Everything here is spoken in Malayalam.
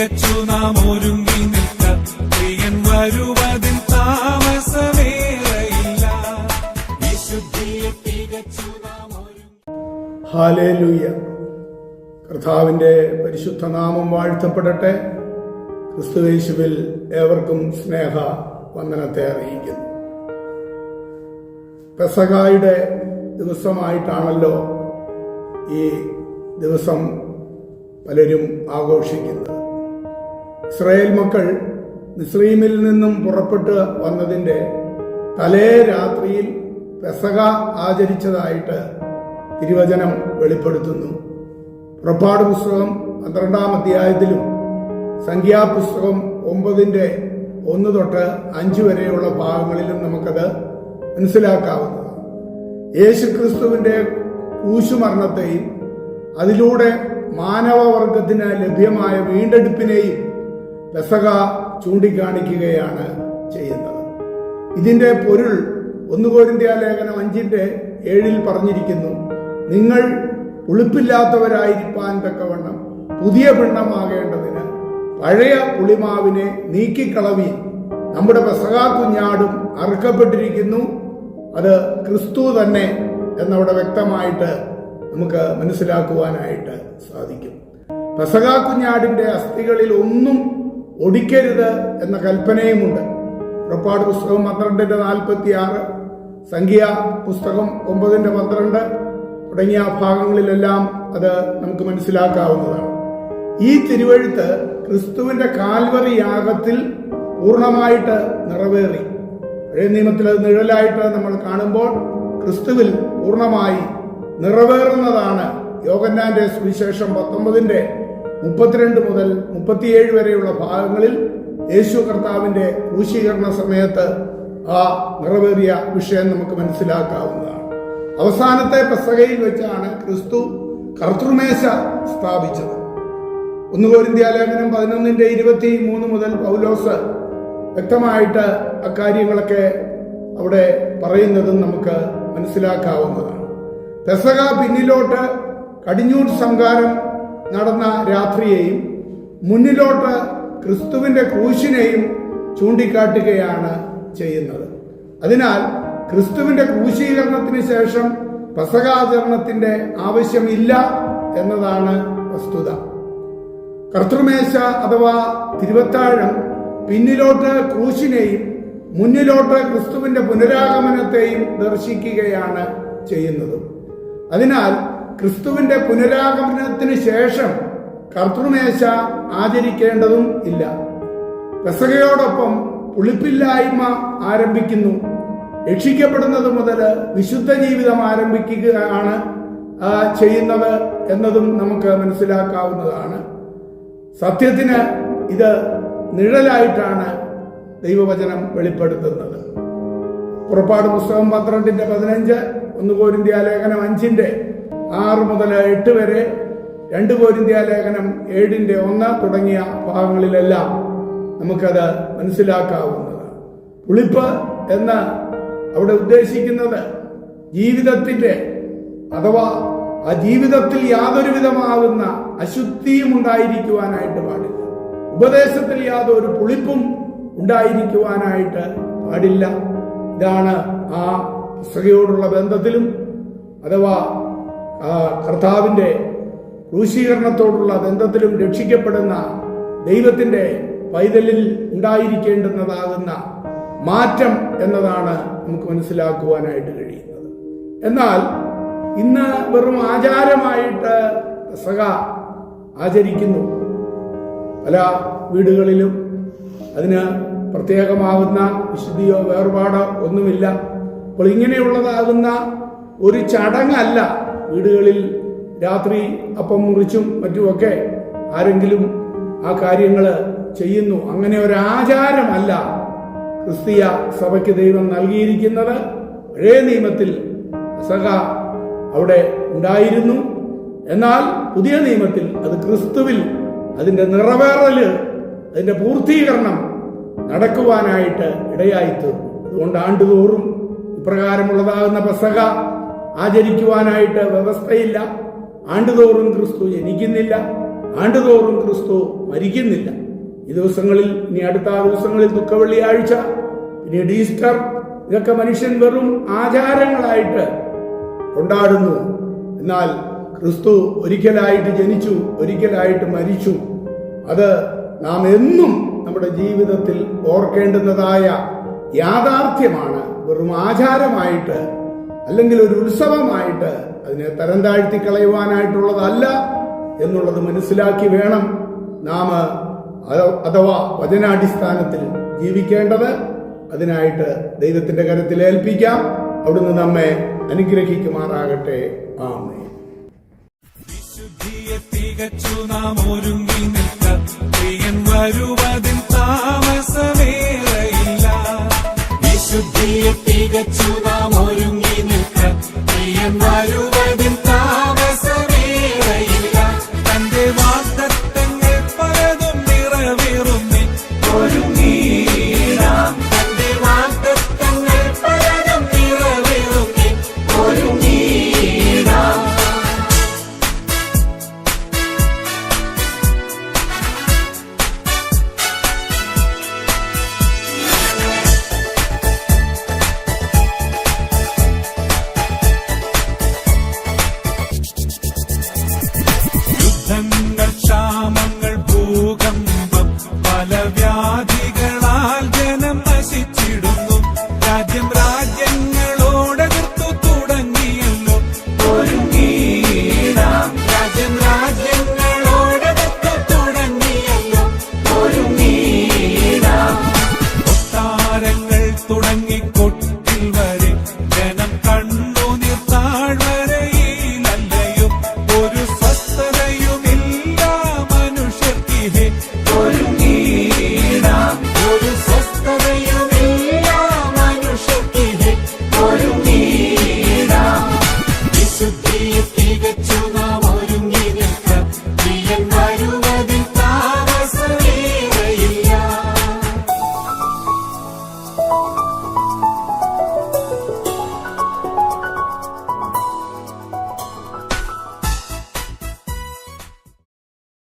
തികച്ചു നാം ഒരുങ്ങി നിൽക്ക. പ്രിയൻ വരുവതിൻ താമസമേറയില്ല. വിശുദ്ധിയെ തികച്ചു നാം ഹാലേലൂയ. കർത്താവിന്റെ പരിശുദ്ധ നാമം വാഴ്ത്തപ്പെടട്ടെ. ക്രിസ്തുവേശുവിൽ ഏവർക്കും സ്നേഹ വന്ദനത്തെ അറിയിക്കുന്നു. പെസകായുടെ ദിവസമായിട്ടാണല്ലോ ഈ ദിവസം പലരും ആഘോഷിക്കുന്നത്. ഇസ്രായേൽ മക്കൾ മിസ്രീമിൽ നിന്നും പുറപ്പെട്ട് വന്നതിന്റെ തലേ രാത്രിയിൽ പെസക ആചരിച്ചതായിട്ട് തിരുവചനം വെളിപ്പെടുത്തുന്നു. പുറപ്പാട് പുസ്തകം പന്ത്രണ്ടാം അധ്യായത്തിലും സംഖ്യാപുസ്തകം ഒമ്പതിന്റെ ഒന്ന് തൊട്ട് അഞ്ച് വരെയുള്ള ഭാഗങ്ങളിലും നമുക്കത് മനസ്സിലാക്കാവുന്നതാണ്. യേശുക്രിസ്തുവിന്റെ ക്രൂശുമരണത്തെയും അതിലൂടെ മാനവവർഗത്തിന് ലഭ്യമായ വീണ്ടെടുപ്പിനെയും പെസക ചൂണ്ടിക്കാണിക്കുകയാണ് ചെയ്യുന്നത്. ഇതിന്റെ പൊരുൾ ഒന്ന് ലേഖനം അഞ്ചിന്റെ ഏഴിൽ പറഞ്ഞിരിക്കുന്നു നിങ്ങൾ ഉളുപ്പില്ലാത്തവരായിരിക്കാൻ തക്കവണ്ണം പുതിയ പിണ്ണമാകേണ്ടതിന് പഴയ പുളിമാവിനെ നീക്കിക്കളവി നമ്മുടെ പെസകാ കുഞ്ഞാടും അറുക്കപ്പെട്ടിരിക്കുന്നു അത് ക്രിസ്തു തന്നെ എന്നവിടെ വ്യക്തമായിട്ട് നമുക്ക് മനസ്സിലാക്കുവാനായിട്ട് സാധിക്കും. പെസകാ കുഞ്ഞാടിന്റെ അസ്ഥികളിൽ ഒന്നും ഒടിക്കരുത് എന്ന കൽപ്പനയുമുണ്ട്. പുറപ്പാട് പുസ്തകം പന്ത്രണ്ടിന്റെ നാൽപ്പത്തി ആറ് സംഖ്യ പുസ്തകം ഒമ്പതിന്റെ പന്ത്രണ്ട് തുടങ്ങിയ ഭാഗങ്ങളിലെല്ലാം അത് നമുക്ക് മനസ്സിലാക്കാവുന്നതാണ്. ഈ തിരുവഴുത്ത് ക്രിസ്തുവിന്റെ കാൽവറി യാഗത്തിൽ പൂർണമായിട്ട് നിറവേറി. പഴയ നിയമത്തിൽ അത് നിഴലായിട്ട് നമ്മൾ കാണുമ്പോൾ ക്രിസ്തുവിൽ പൂർണമായി നിറവേറുന്നതാണ് യോഗന്നാന്റെ സുവിശേഷം പത്തൊമ്പതിന്റെ മുപ്പത്തിരണ്ട് മുതൽ മുപ്പത്തിയേഴ് വരെയുള്ള ഭാഗങ്ങളിൽ യേശു കർത്താവിന്റെ ക്രൂശീകരണ സമയത്ത് ആ നിറവേറിയ വിഷയം നമുക്ക് മനസ്സിലാക്കാവുന്നതാണ്. അവസാനത്തെ പെസകയിൽ വെച്ചാണ് ക്രിസ്തു കർത്തൃമേശ സ്ഥാപിച്ചത്. ഒന്ന് കോരിന്ത്യാലേഖനം പതിനൊന്നിന്റെ ഇരുപത്തി മൂന്ന് മുതൽ പൗലോസ് വ്യക്തമായിട്ട് അക്കാര്യങ്ങളൊക്കെ അവിടെ പറയുന്നതും നമുക്ക് മനസ്സിലാക്കാവുന്നതാണ്. പെസക പിന്നിലോട്ട് കടിഞ്ഞൂർ സംഹാരം നടന്ന രാത്രിയെയും മുന്നിലോട്ട് ക്രിസ്തുവിന്റെ ക്രൂശിനെയും ചൂണ്ടിക്കാട്ടുകയാണ് ചെയ്യുന്നത്. അതിനാൽ ക്രിസ്തുവിന്റെ ക്രൂശീകരണത്തിന് ശേഷം പ്രസകാചരണത്തിന്റെ ആവശ്യമില്ല എന്നതാണ് വസ്തുത. കർത്തൃമേശ അഥവാ തിരുവത്താഴം പിന്നിലോട്ട് ക്രൂശിനെയും മുന്നിലോട്ട് ക്രിസ്തുവിന്റെ പുനരാഗമനത്തെയും ദർശിക്കുകയാണ് ചെയ്യുന്നത്. അതിനാൽ ക്രിസ്തുവിന്റെ പുനരാഗമനത്തിന് ശേഷം കർത്തൃമേശ ആചരിക്കേണ്ടതും ഇല്ല. പെസകയോടൊപ്പം പുളിപ്പില്ലായ്മ ആരംഭിക്കുന്നു. രക്ഷിക്കപ്പെടുന്നത് മുതൽ വിശുദ്ധ ജീവിതം ആരംഭിക്കുകയാണ് ചെയ്യുന്നത് എന്നതും നമുക്ക് മനസ്സിലാക്കാവുന്നതാണ്. സത്യത്തിന് ഇത് നിഴലായിട്ടാണ് ദൈവവചനം വെളിപ്പെടുത്തുന്നത്. പുറപ്പാട് പുസ്തകം പന്ത്രണ്ടിന്റെ പതിനഞ്ച് ഒന്ന് കോരിന്ത്യ ലേഖനം അഞ്ചിന്റെ ആറ് മുതൽ എട്ട് വരെ രണ്ട് പോരിന്ത്യ ലേഖനം ഏഴിന്റെ ഒന്ന് തുടങ്ങിയ ഭാഗങ്ങളിലെല്ലാം നമുക്കത് മനസ്സിലാക്കാവുന്നതാണ്. പുളിപ്പ് എന്ന് അവിടെ ഉദ്ദേശിക്കുന്നത് ജീവിതത്തിന്റെ അഥവാ ആ ജീവിതത്തിൽ യാതൊരു വിധമാകുന്ന അശുദ്ധിയും ഉണ്ടായിരിക്കുവാനായിട്ട് പാടില്ല. ഉപദേശത്തിൽ യാതൊരു പുളിപ്പും ഉണ്ടായിരിക്കുവാനായിട്ട് പാടില്ല. ഇതാണ് ആ പുസ്തകയോടുള്ള ബന്ധത്തിലും അഥവാ ആ കർത്താവിന്റെ ക്രൂശീകരണത്തോടുള്ള ബന്ധത്തിലും രക്ഷിക്കപ്പെടുന്ന ദൈവത്തിന്റെ പൈതലിൽ ഉണ്ടായിരിക്കേണ്ടുന്നതാകുന്ന മാറ്റം എന്നതാണ് നമുക്ക് മനസ്സിലാക്കുവാനായിട്ട് കഴിയുന്നത്. എന്നാൽ ഇന്ന് വെറും ആചാരമായിട്ട് സഹ ആചരിക്കുന്നു. പല വീടുകളിലും അതിന് പ്രത്യേകമാകുന്ന വിശുദ്ധിയോ വേർപാടോ ഒന്നുമില്ല. അപ്പോൾ ഇങ്ങനെയുള്ളതാകുന്ന ഒരു ചടങ്ങല്ല വീടുകളിൽ രാത്രി അപ്പം മുറിച്ചും മറ്റുമൊക്കെ ആരെങ്കിലും ആ കാര്യങ്ങൾ ചെയ്യുന്നു. അങ്ങനെ ഒരു ആചാരമല്ല ക്രിസ്തീയ സഭയ്ക്ക് ദൈവം നൽകിയിരിക്കുന്നത്. പഴയ നിയമത്തിൽ സഹ അവിടെ ഉണ്ടായിരുന്നു. എന്നാൽ പുതിയ നിയമത്തിൽ അത് ക്രിസ്തുവിൽ അതിന്റെ നിറവേറൽ അതിന്റെ പൂർത്തീകരണം നടക്കുവാനായിട്ട് ഇടയായി തീർന്നു അതുകൊണ്ട് ആണ്ടുതോറും ഇപ്രകാരമുള്ളതാകുന്ന പെസക ആചരിക്കുവാനായിട്ട് വ്യവസ്ഥയില്ല. ആണ്ടുതോറും ക്രിസ്തു ജനിക്കുന്നില്ല. ആണ്ടുതോറും ക്രിസ്തു മരിക്കുന്നില്ല. ഈ ദിവസങ്ങളിൽ ഇനി അടുത്ത ദിവസങ്ങളിൽ ദുഃഖവെള്ളിയാഴ്ച പിന്നീട് ഈസ്റ്റർ ഇതൊക്കെ മനുഷ്യൻ വെറും ആചാരങ്ങളായിട്ട് കൊണ്ടാടുന്നു. എന്നാൽ ക്രിസ്തു ഒരിക്കലായിട്ട് ജനിച്ചു ഒരിക്കലായിട്ട് മരിച്ചു. അത് നാം എന്നും നമ്മുടെ ജീവിതത്തിൽ ഓർക്കേണ്ടുന്നതായ യാഥാർത്ഥ്യമാണ്. വെറും ആചാരമായിട്ട് അല്ലെങ്കിൽ ഒരു ഉത്സവമായിട്ട് അതിനെ തരം താഴ്ത്തി കളയുവാനായിട്ടുള്ളതല്ല എന്നുള്ളത് മനസ്സിലാക്കി വേണം നാം അഥവാ വചനാടിസ്ഥാനത്തിൽ ജീവിക്കേണ്ടത്. അതിനായിട്ട് ദൈവത്തിന്റെ കരത്തിൽ ഏൽപ്പിക്കാം. അവിടുന്ന് നമ്മെ അനുഗ്രഹിക്കുമാറാകട്ടെ. ആമേ തികച്ചു നാം ഒരുങ്ങി വിശുദ്ധിയെ തികച്ചു നാം